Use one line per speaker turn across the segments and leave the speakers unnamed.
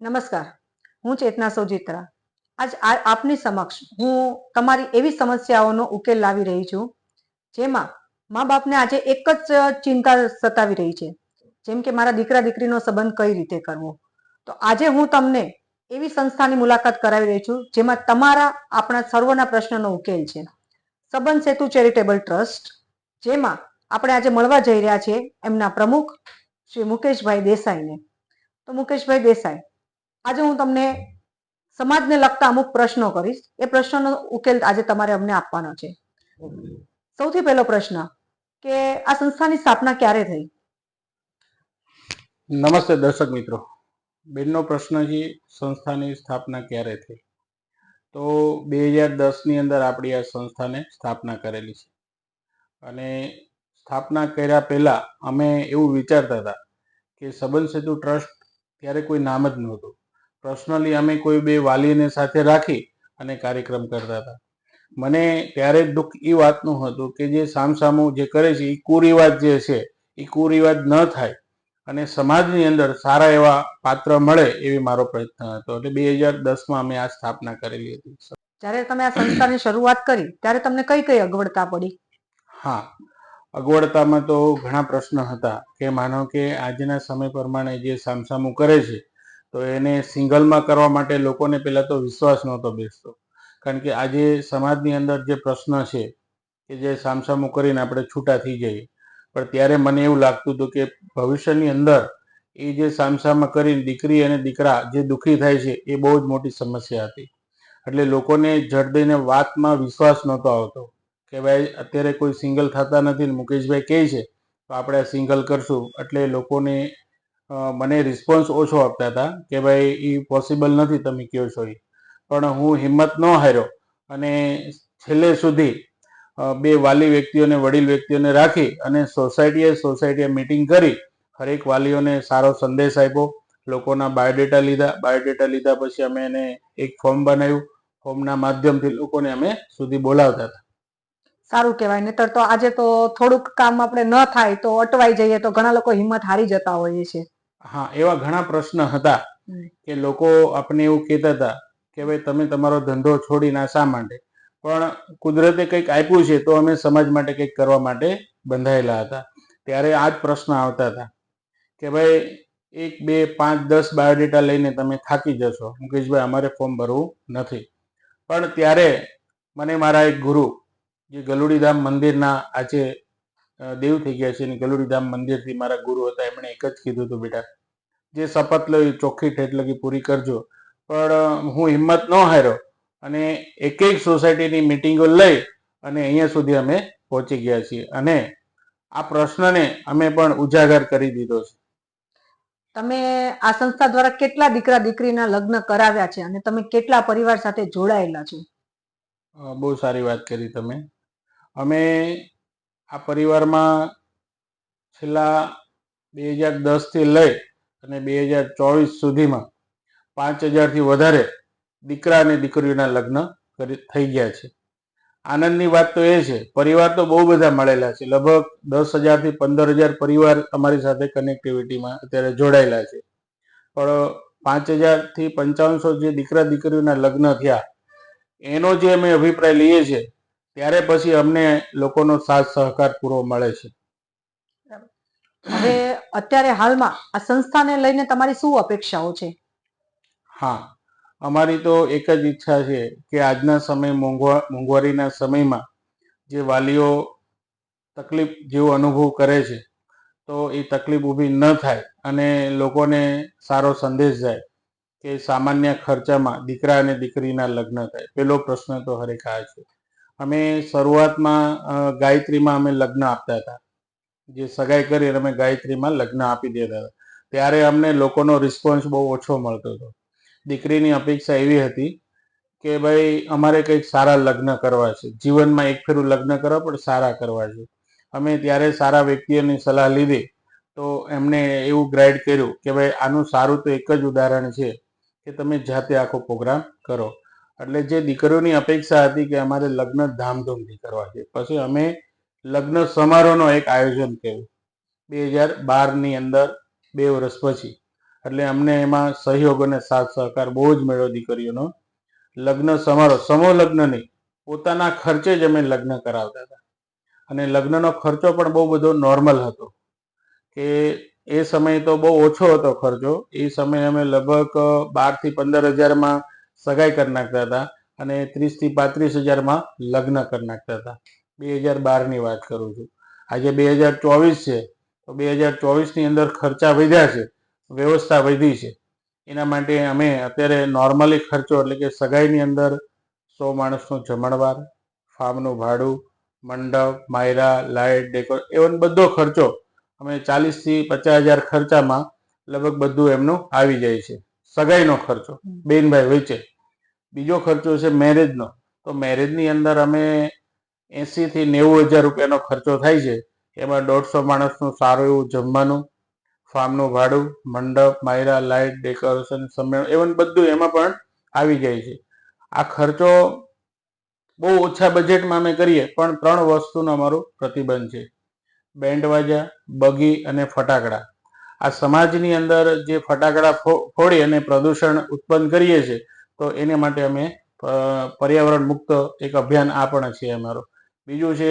નમસ્કાર. હું ચેતના સોજિત્રા. આજ આપની સમક્ષ હું તમારી એવી સમસ્યાઓનો ઉકેલ લાવી રહી છું, જેમાં મા બાપને આજે એક જ ચિંતા સતાવી રહી છે, જેમ કે મારા દીકરા દીકરીનો સંબંધ કઈ રીતે કરવો. તો આજે હું તમને એવી સંસ્થાની મુલાકાત કરાવી રહી છું, જેમાં તમારા આપણા સર્વના પ્રશ્નનો ઉકેલ છે. સંબંધ સેતુ ચેરિટેબલ ટ્રસ્ટ, જેમાં આપણે આજે મળવા જઈ રહ્યા છીએ એમના પ્રમુખ શ્રી મુકેશભાઈ દેસાઈને. તો મુકેશભાઈ દેસાઈ, આજે હું તમને સમાજને લગતા અમુક પ્રશ્નો કરીશ. એ પ્રશ્નનો ઉકેલ આજે તમારે અમને આપવાનો છે. સૌથી પહેલો પ્રશ્ન કે આ સંસ્થાની સ્થાપના ક્યારે થઈ?
નમસ્તે દર્શક મિત્રો. બેનનો પ્રશ્ન છે, સંસ્થાની સ્થાપના ક્યારે થઈ? તો બે હજાર દસની અંદર આપણી આ સંસ્થાને સ્થાપના કરેલી છે. અને સ્થાપના કર્યા પહેલાં અમે એવું વિચારતા હતા કે સંબંધ સેતુ ટ્રસ્ટ ત્યારે કોઈ નામ જ નહોતું. પર્સનલી અમે કોઈ બે વાલીને સાથે રાખી અને કાર્યક્રમ કરતા હતા. મને ત્યારે દુઃખ એ વાતનું હતું કે જે સામસામું જે કરે છે એ કુરિવાજ જે છે એ કુરિવાજ ન થાય અને સમાજની અંદર સારા એવા પાત્ર મળે એવી મારો પ્રયત્ન હતો. એટલે બે હજાર દસમાં અમે આ સ્થાપના કરેલી હતી.
જ્યારે તમે આ સંસ્થાની શરૂઆત કરી ત્યારે તમને કઈ કઈ અગવડતા પડી?
હા. અગવડતામાં તો ઘણા પ્રશ્ન હતા કે માનો કે આજના સમય પ્રમાણે જે સામસામું કરે છે, તો એને સિંગલમાં કરવા માટે લોકોને પહેલાં તો વિશ્વાસ નહોતો બેસતો. કારણ કે આજે સમાજની અંદર જે પ્રશ્ન છે કે જે સામસામું કરીને આપણે છૂટા થઈ જઈએ. પણ ત્યારે મને એવું લાગતું હતું કે ભવિષ્યની અંદર એ જે સામસામા કરીને દીકરી અને દીકરા જે દુઃખી થાય છે, એ બહુ જ મોટી સમસ્યા હતી. એટલે લોકોને જડ દઈને વાતમાં વિશ્વાસ નહોતો આવતો. કે ભાઈ અત્યારે કોઈ સિંગલ થતા નથી મુકેશભાઈ કહે છે, તો આપણે સિંગલ કરશું. એટલે લોકોને મને રિસ્પોન્સ ઓછો આપતા હતા કે ભાઈ એ પોસિબલ નથી તમે કહો છો એ પણ હું હિંમત ન હાર્યો અને છેલ્લે સુધી બે વાલી વ્યક્તિઓને, વડીલ વ્યક્તિઓને રાખી અને સોસાયટીએ સોસાયટીએ મિટિંગ કરી, હરેક વાલીઓને સારો સંદેશ આપ્યો. લોકોના બાયોડેટા લીધા. બાયોડેટા લીધા પછી અમે એને એક ફોર્મ બનાવ્યું. ફોર્મના માધ્યમથી લોકોને અમે સુધી બોલાવતા હતા.
સારું કહેવાય. નહીતર તો આજે તો થોડુંક કામ આપણે ન થાય તો અટવાઈ જઈએ તો ઘણા લોકો હિંમત હારી જતા હોઈએ છે
હા એવા ઘણા પ્રશ્ન હતા કે લોકો આપણે એવું કહેતા હતા કે ભાઈ તમે તમારો ધંધો છોડીને શા માટે? પણ કુદરતે કંઈક આપ્યું છે તો અમે સમાજ માટે કંઈક કરવા માટે બંધાયેલા હતા. ત્યારે આ જ પ્રશ્ન આવતા હતા કે ભાઈ એક બે પાંચ દસ બાયોડેટા લઈને તમે થાકી જશો. મુકેશભાઈ અમારે ફોર્મ ભરવું નથી. પણ ત્યારે મને મારા એક ગુરુ જે ગલુડીધામ મંદિરના આજે દેવ થઈ ગયા છે અને ગલુડીધામ મંદિરથી મારા ગુરુ હતા એમણે એક જ કીધું હતું બેટા જે શપથ લઈ ચોખ્ખી ઠેઠ લગી પૂરી કરજો. પણ હું હિંમત ન હાર્યો અને એક એક સોસાયટીની મિટિંગો લઈ અને અહીંયા સુધી અમે પહોંચી ગયા છીએ. અને આ પ્રશ્નને અમે પણ ઉજાગર કરી દીધો છે.
તમે આ સંસ્થા દ્વારા કેટલા દીકરા દીકરીના લગ્ન કરાવ્યા છે અને તમે કેટલા પરિવાર સાથે જોડાયેલા છો?
બહુ સારી વાત કરી તમે. અમે આ પરિવારમાં છેલ્લા બે હજાર દસથી લઈ અને બે હજાર ચોવીસ સુધીમાં પાંચ હજારથી વધારે દીકરા અને દીકરીઓના લગ્ન કરી, થઈ ગયા છે. આનંદની વાત તો એ છે, પરિવાર તો બહુ બધા મળેલા છે. લગભગ દસ હજારથી પંદર હજાર પરિવાર અમારી સાથે કનેક્ટિવિટીમાં અત્યારે જોડાયેલા છે. પણ પાંચ હજારથી પંચાવનસો જે દીકરા દીકરીઓના લગ્ન થયા, એનો જે અમે અભિપ્રાય લઈએ છીએ ત્યારે પછી અમને લોકોનો સાથ સહકાર પૂરો મળે છે.
હવે અત્યારે હાલમાં આ સંસ્થાને લઈને તમારી શું અપેક્ષાઓ છે?
હા અમારી તો એક જ ઈચ્છા છે કે આજના સમય મોંઘવા મોંઘવારીના સમયમાં જે વાલીઓ તકલીફ જેવો અનુભવ કરે છે તો એ તકલીફ ઊભી ન થાય અને લોકોને સારો સંદેશ જાય કે સામાન્ય ખર્ચામાં દીકરા અને દીકરીના લગ્ન થાય. પેલો પ્રશ્ન તો હરેખા છે. અમે શરૂઆતમાં ગાયત્રીમાં અમે લગ્ન આપતા હતા. જે સગાઈ કરી અમે ગાયત્રીમાં લગ્ન આપી દેતા હતા. ત્યારે અમને લોકોનો રિસ્પોન્સ બહુ ઓછો મળતો હતો. દીકરીની અપેક્ષા એવી હતી કે ભાઈ, અમારે કંઈક સારા લગ્ન કરવા છે. જીવનમાં એક ફેરું લગ્ન કરવા પણ સારા કરવા છે. અમે ત્યારે સારા વ્યક્તિઓની સલાહ લીધી. તો એમને એવું ગ્રાઇડ કર્યું કે ભાઈ, આનું સારું તો એક જ ઉદાહરણ છે કે તમે જાતે આખો પ્રોગ્રામ કરો. એટલે જે દીકરીઓની અપેક્ષા હતી કે અમારે લગ્ન ધામધૂમથી કરવા છે. પછી અમે લગ્ન સમારોહનો એક આયોજન કર્યું. બે હજાર બારની અંદર બે વર્ષ પછી. એટલે અમને એમાં સહયોગ અને સાથ સહકાર બહુ જ મળ્યો દીકરીઓનો. લગ્ન સમારોહ, સમૂહ લગ્ન નહીં, પોતાના ખર્ચે જ અમે લગ્ન કરાવતા હતા. અને લગ્નનો ખર્ચો પણ બહુ બધો નોર્મલ હતો. કે એ સમય તો બહુ ઓછો હતો ખર્ચો. એ સમયે અમે લગભગ બારથી પંદર હજારમાં સગાઈ કરી નાખતા હતા અને ત્રીસથી પાંત્રીસ હજારમાં લગ્ન કરી નાખતા હતા. બે હજાર બારની વાત કરું છું. આજે બે હજાર ચોવીસ છે. તો બે હજાર ચોવીસની અંદર ખર્ચા વધ્યા છે. વ્યવસ્થા વધી છે. એના માટે અમે અત્યારે નોર્મલી ખર્ચો એટલે કે સગાઈની અંદર સો માણસનું જમણવાર ફાર્મનું ભાડું મંડપ માયરા લાઇટ ડેકોર એવો બધો ખર્ચો અમે ચાલીસથી પચાસ હજાર ખર્ચામાં લગભગ બધું એમનું આવી જાય છે. સગાઈનો ખર્ચો. બેનભાઈ વચ્ચે. બીજો ખર્ચો છે મેરેજનો તો મેરેજની અંદર અમે એંસીથી નેવું હજાર રૂપિયાનો ખર્ચો થાય છે. એમાં દોઢસો માણસનું સારું એવું જમવાનું ફાર્મનું ભાડું, મંડપ, માયરા લાઇટ ડેકોરેશન સમેલન એવું બધું એમાં પણ આવી જાય છે. આ ખર્ચો બહુ ઓછા બજેટમાં અમે કરીએ, પણ ત્રણ વસ્તુનો અમારો પ્રતિબંધ છે. બેન્ડ વાજા, બગી અને ફટાકડા. આ સમાજની અંદર જે ફટાકડા ફોડી અને પ્રદૂષણ ઉત્પન્ન કરીએ છીએ તો એને માટે અમે પર્યાવરણ મુક્ત એક અભિયાન આ પણ છે અમારો. બીજું છે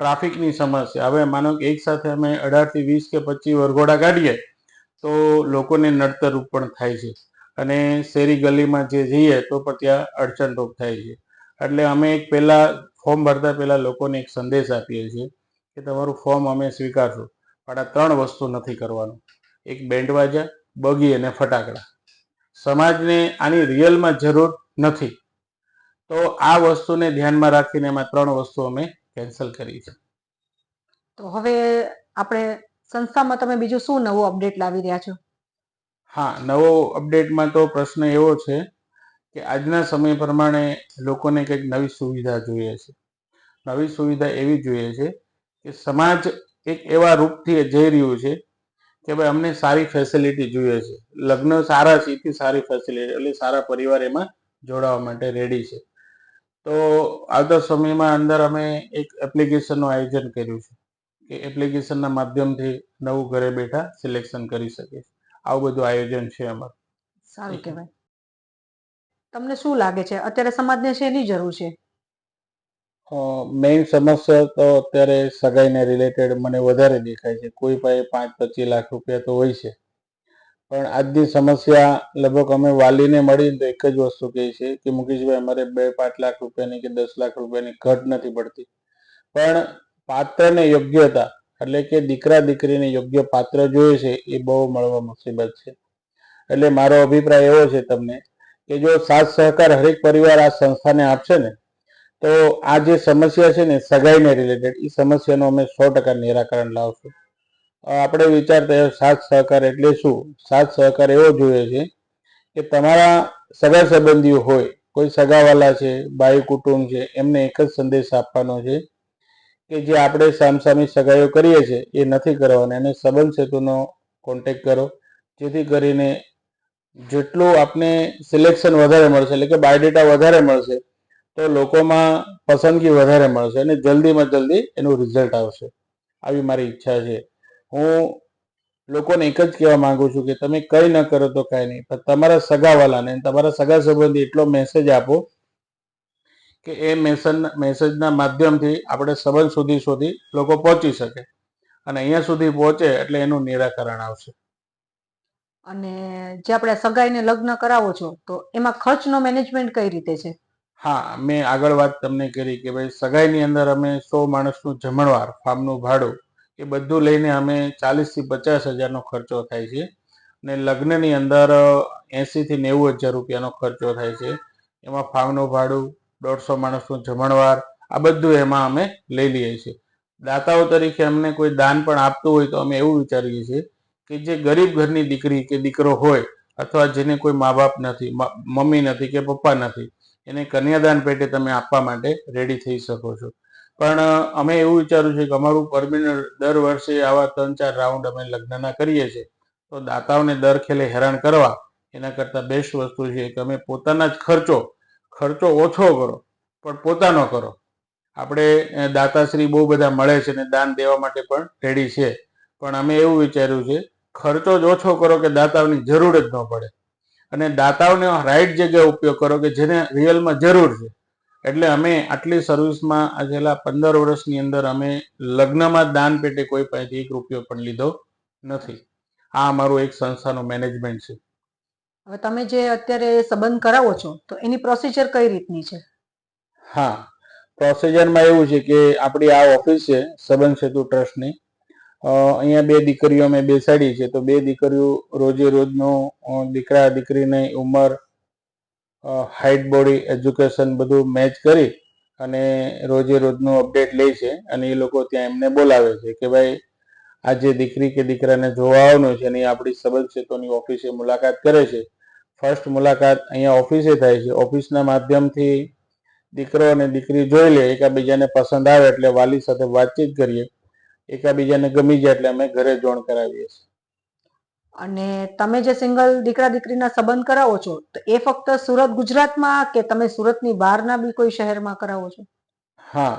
ટ્રાફિકની સમસ્યા. હવે માનો કે એક સાથે અમે અઢારથી વીસ કે પચીસ વરઘોડા કાઢીએ, તો લોકોને નડતરરૂપ પણ થાય છે. અને શેરી ગલીમાં જે જઈએ, તો પણ ત્યાં અડચણરૂપ થાય છે. એટલે અમે એક પહેલાં, ફોર્મ ભરતા પહેલાં લોકોને એક સંદેશ આપીએ છીએ કે તમારું ફોર્મ અમે સ્વીકારશું. પણ આ ત્રણ વસ્તુ નથી કરવાનું. એક બેન્ડવાજા બગી અને ફટાકડા. સમાજને આની રિયલમાં જરૂર નથી. તો આ વસ્તુને ધ્યાનમાં રાખીને એમાં ત્રણ વસ્તુ અમે કેન્સલ કરી છે.
તો હવે આપણે સંસ્થામાં તમે બીજું શું નવો અપડેટ લાવી રહ્યા છો?
હા નવો અપડેટમાં તો પ્રશ્ન એવો છે કે આજના સમય પ્રમાણે લોકોને કંઈક નવી સુવિધા જોઈએ છે. નવી સુવિધા એવી જોઈએ છે કે સમાજ એક એવા રૂપથી જઈ રહ્યું છે કે ભાઈ અમને સારી ફેસિલિટી જોઈએ છે. લગ્ન સારા છે, એથી સારી ફેસિલિટી એટલે સારા પરિવાર એમાં જોડાવા માટે રેડી છે. તો આવતા સમયમાં અંદર અમે એક એપ્લિકેશનનું આયોજન કર્યું છે, કે એપ્લિકેશનના માધ્યમથી નવું ઘરે બેઠા સિલેક્શન કરી શકે આવું બધું આયોજન છે અમારું.
સારું કહેવાય. તમને શું લાગે છે? અત્યારે સમાજને શેની જરૂર છે?
મેઇન સમસ્યા તો અત્યારે સગાઈને રિલેટેડ મને વધારે દેખાય છે. કોઈ પાસે પાંચ પચીસ લાખ રૂપિયા તો હોય છે. પણ આજની સમસ્યા લગભગ અમે વાલીને મળીને તો એક જ વસ્તુ કહે છે કે, મુકેશભાઈ, અમારે બે પાંચ લાખ રૂપિયાની કે દસ લાખ રૂપિયાની ઘટ નથી પડતી. પણ પાત્રને યોગ્યતા એટલે કે દીકરા દીકરીને યોગ્ય પાત્ર જોઈએ છે એ બહુ મળવા મુસીબત છે. એટલે મારો અભિપ્રાય એવો છે તમને કે, જો સાથ સહકાર હરેક પરિવાર આ સંસ્થાને આપશે ને તો આ જે સમસ્યા છે ને, સગાઈને રિલેટેડ એ સમસ્યાનું અમે સો ટકા નિરાકરણ લાવશું. આપણે વિચારતા સાથ સહકાર એટલે શું? સાથ સહકાર એવો જોઈએ છે કે તમારા સગા સંબંધીઓ હોય, કોઈ સગાવાલા છે, ભાઈ કુટુંબ છે, એમને એક જ સંદેશ આપવાનો છે કે જે આપણે સામસામી સગાઈઓ કરીએ છીએ, એ નથી કરવાની. અને સંબંધ સેતુનો કોન્ટેક કરો, જેથી કરીને જેટલું આપને સિલેક્શન વધારે મળશે, એટલે કે બાયોડેટા વધારે મળશે તો લોકોમાં પસંદગી વધારે મળશે અને જલ્દીમાં જલ્દી એનું રિઝલ્ટ આવશે. આવી મારી ઈચ્છા છે. હું લોકોને એક જ કહેવા માંગુ છું કે તમે કંઈ ન કરો તો કાંઈ નહીં, પણ તમારા સગાવાલાને તમારા સગા સંબંધી એટલો મેસેજ આપો કે એ મેસેજ મેસેજના માધ્યમથી આપણે સંબંધ સુધી સુધી લોકો પહોંચી શકે. અને અહીંયા સુધી પહોંચે એટલે એનું નિરાકરણ આવશે.
અને જે આપણે સગાઈને લગ્ન કરાવો છો, તો એમાં ખર્ચનો મેનેજમેન્ટ કઈ રીતે છે?
હા, મેં આગળ વાત તમને કરી કે ભાઈ સગાઈની અંદર અમે સો માણસનું જમણવાર ફાર્મનું ભાડું, એ બધું લઈને અમે ચાલીસથી પચાસ હજારનો ખર્ચો થાય છે. અને લગ્નની અંદર એંસીથી નેવું હજાર રૂપિયાનો ખર્ચો થાય છે. એમાં ફાર્મનું ભાડું, દોઢસો માણસનું જમણવાર, આ બધું એમાં અમે લઈ લઈએ છીએ. દાતાઓ તરીકે અમને કોઈ દાન પણ આપતું હોય તો અમે એવું વિચારીએ છીએ કે જે ગરીબ ઘરની દીકરી કે દીકરો હોય અથવા જેને કોઈ મા બાપ નથી મમ્મી નથી કે પપ્પા નથી એને કન્યાદાન પેટે તમે આપવા માટે રેડી થઈ શકો છો. પણ અમે એવું વિચાર્યું છે કે અમારું પરમિનન્ટ દર વર્ષે આવા ત્રણ ચાર રાઉન્ડ અમે લગ્નના કરીએ છીએ. તો દાતાઓને દર ખેલે હેરાન કરવા, એના કરતાં બેસ્ટ વસ્તુ છે કે અમે પોતાના જ ખર્ચો ખર્ચો ઓછો કરો, પણ પોતાનો કરો. આપણે દાતાશ્રી બહુ બધા મળે છે ને દાન દેવા માટે પણ રેડી છે. પણ અમે એવું વિચાર્યું છે, ખર્ચો જ ઓછો કરો કે દાતાઓની જરૂર જ ન પડે. અને દાતાઓને રાઈટ જગ્યાએ ઉપયોગ કરો કે જેને રિયલમાં જરૂર છે. એટલે અમે આટલી સર્વિસમાં આ છેલ્લા પંદર વર્ષની અંદર અમે લગ્નમાં દાન પેટે કોઈ પાસેથી એક રૂપિયો પણ લીધો નથી. આ અમારું એક સંસ્થાનું મેનેજમેન્ટ છે.
હવે તમે જે અત્યારે સંબંધ કરાવો છો તો એની પ્રોસિજર કઈ રીતની છે?
હા પ્રોસિજરમાં એવું છે કે આપણી આ ઓફિસ છે સંબંધ સેતુ ટ્રસ્ટની. અહીંયા બે દીકરીઓ અમે બેસાડી છે. તો બે દીકરીઓ રોજે રોજનું દીકરા દીકરીની ઉંમર હાઇટ બોડી એજ્યુકેશન બધું મેચ કરી અને રોજે રોજનું અપડેટ લે છે. અને એ લોકો ત્યાં એમને બોલાવે છે કે ભાઈ આજે દીકરી કે દીકરાને જોવા આવવાનું છે અને આપણી સંબંધ સેતુની ઓફિસે મુલાકાત કરે છે. ફર્સ્ટ મુલાકાત અહીંયા ઓફિસે થાય છે. ઓફિસના માધ્યમથી દીકરો અને દીકરી જોઈ લે, એકાબીજાને પસંદ આવે એટલે વાલી સાથે વાતચીત કરીએ. એકાબીજાને ગમી જાય એટલે અમે ઘરે જોણ કરાવીએ છીએ.
અને તમે જે સિંગલ દીકરા દીકરીના સંબંધ કરાવો છો તો એ ફક્ત સુરત ગુજરાતમાં કે તમે સુરતની બહારના બી કોઈ શહેરમાં કરાવો છો?
હા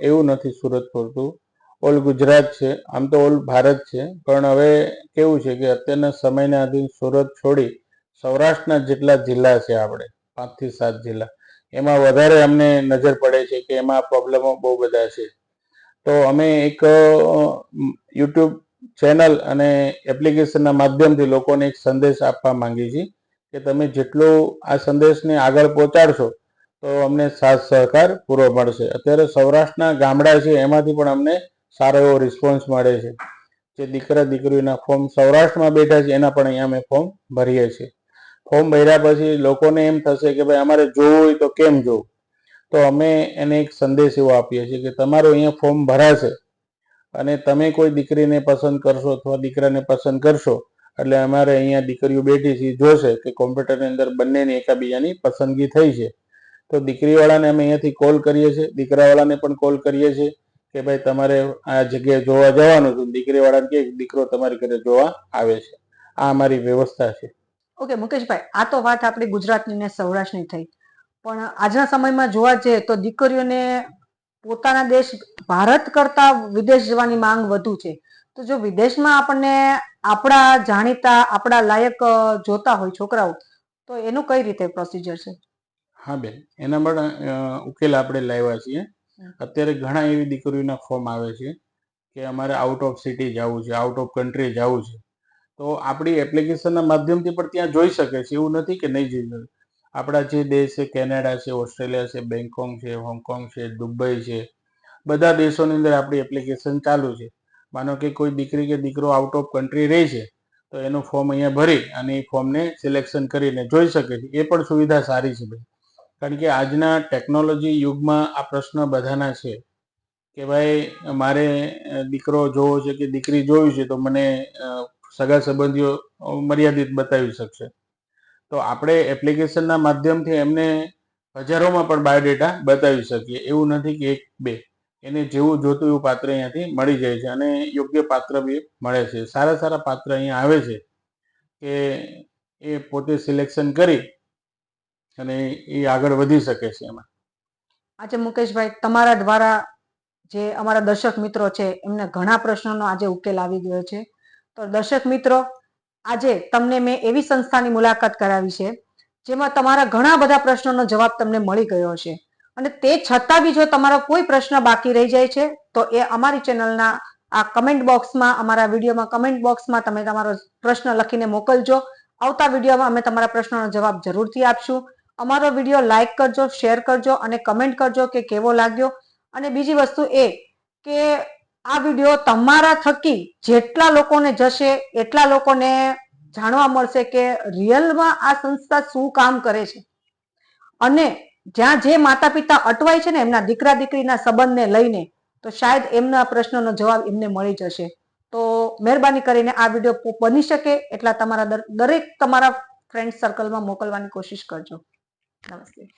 એવું નથી સુરત પૂરતું ઓલ ગુજરાત છે આમ તો ઓલ ભારત છે પણ હવે કેવું છે કે અત્યારના સમયના આધીન સુરત છોડી સૌરાષ્ટ્રના જેટલા જિલ્લા છે આપણે પાંચથી સાત જિલ્લા એમાં વધારે અમને નજર પડે છે કે એમાં પ્રોબ્લેમો બહુ બધા છે. તો અમે એક યુટ્યુબ ચેનલ અને એપ્લિકેશનના માધ્યમથી લોકોને એક સંદેશ આપવા માંગીએ છીએ કે તમે જેટલું આ સંદેશને આગળ પહોંચાડશો, તો અમને સાથ સહકાર પૂરો મળશે. અત્યારે સૌરાષ્ટ્રના ગામડા છે, એમાંથી પણ અમને સારો એવો રિસ્પોન્સ મળે છે. જે દીકરા દીકરીઓના ફોર્મ સૌરાષ્ટ્રમાં બેઠા છે, એના પણ અહીંયા અમે ફોર્મ ભરીએ છીએ. ફોર્મ ભર્યા પછી લોકોને એમ થશે કે ભાઈ, અમારે જોવું હોય તો કેમ જોવું? તો અમે એને એક સંદેશ એવો આપીએ છીએ કે તમારું અહીંયા ફોર્મ ભરાશે અને તમે કોઈ દીકરીને પસંદ કરશો અથવા દીકરાને પસંદ કરશો, એટલે અમારે અહીંયા દીકરીઓ બેઠી છે જોશે કે કોમ્પ્યુટરની અંદર બંનેની એકાબીજાની પસંદગી થઈ છે. તો દીકરીવાળાને અમે અહીંયાથી કોલ કરીએ છીએ, દીકરાવાળાને પણ કોલ કરીએ છીએ કે ભાઈ તમારે આ જગ્યાએ જોવા જવાનું છે. દીકરીવાળાને કે દીકરો તમારી ઘરે જોવા આવે છે. આ અમારી વ્યવસ્થા છે.
ઓકે, મુકેશભાઈ, આ તો વાત આપણી ગુજરાતની ને સૌરાષ્ટ્રની થઈ. પણ આજના સમયમાં જોવા જઈએ તો દીકરીઓને પોતાના દેશ ભારત કરતા વિદેશ જવાની માંગ વધુ છે. તો જો વિદેશમાં આપણને આપણા જાણીતા આપણા લાયક જોતા હોય છોકરાઓ તો એનું કઈ રીતે પ્રોસિજર છે?
હા બેન. એના પણ ઉકેલ આપણે લાવ્યા છીએ. અત્યારે ઘણા એવી દીકરીઓના ફોર્મ આવે છે કે અમારે આઉટ ઓફ સિટી જવું છે આઉટ ઓફ કન્ટ્રી જવું છે. તો આપણી એપ્લિકેશનના માધ્યમથી પણ ત્યાં જોઈ શકે છે. એવું નથી કે નહીં જોઈ શકે. આપણા જે દેશ છે, કેનેડા છે, ઓસ્ટ્રેલિયા છે, બેંગકોંગ છે, હોંગકોંગ છે, દુબઈ છે, બધા દેશોની અંદર આપણી એપ્લિકેશન ચાલુ છે. માનો કે કોઈ દીકરી કે દીકરો આઉટ ઓફ કન્ટ્રી રહે છે, તો એનું ફોર્મ અહીંયા ભરી અને એ ફોર્મને સિલેક્શન કરીને જોઈ શકે છે. એ પણ સુવિધા સારી છે ભાઈ. કારણ કે આજના ટેકનોલોજી યુગમાં આ પ્રશ્ન બધાના છે કે ભાઈ, મારે દીકરો જોવો છે કે દીકરી જોવી છે, તો મને સગા સંબંધીઓ મર્યાદિત બતાવી શકશે. તો આપણે એપ્લિકેશનના માધ્યમથી એમને હજારોમાં પણ બાયોડેટા બતાવી શકીએ. એવું નથી કે એક, બે. એને જેવું જોતું એવું પાત્ર અહીંયાથી મળી જાય છે અને યોગ્ય પાત્ર બી મળે છે. સારા સારા પાત્ર અહીંયા આવે છે કે એ પોતે સિલેક્શન કરી અને એ આગળ વધી શકે છે એમાં.
આજે મુકેશભાઈ, તમારા દ્વારા જે અમારા દર્શક મિત્રો છે, એમને ઘણા પ્રશ્નોનો આજે ઉકેલ આવી ગયો છે. તો દર્શક મિત્રો આજે તમને મેં એવી સંસ્થાની મુલાકાત કરાવી છે, જેમાં તમારા ઘણા બધા પ્રશ્નોનો જવાબ તમને મળી ગયો હશે. અને તે છતાં બી જો તમારો કોઈ પ્રશ્ન બાકી રહી જાય છે, તો એ અમારી ચેનલના આ કમેન્ટ બોક્સમાં, અમારા વિડીયોમાં કમેન્ટ બોક્સમાં તમે તમારો પ્રશ્ન લખીને મોકલજો. આવતા વિડીયોમાં અમે તમારા પ્રશ્નોનો જવાબ જરૂરથી આપશું. અમારો વીડિયો લાઇક કરજો, શેર કરજો અને કમેન્ટ કરજો કે કેવો લાગ્યો. અને બીજી વસ્તુ એ કે આ વીડિયો તમારા થકી જેટલા લોકોને જશે, એટલા લોકોને જાણવા મળશે કે રિયલમાં આ સંસ્થા શું કામ કરે છે. અને જ્યાં જે માતા પિતા અટવાય છે ને એમના દીકરા દીકરીના સંબંધને લઈને, તો શાયદ એમના પ્રશ્નનો જવાબ એમને મળી જશે. તો મહેરબાની કરીને આ વીડિયો બની શકે એટલા તમારા દરેક તમારા ફ્રેન્ડ સર્કલમાં મોકલવાની કોશિશ કરજો. નમસ્તે.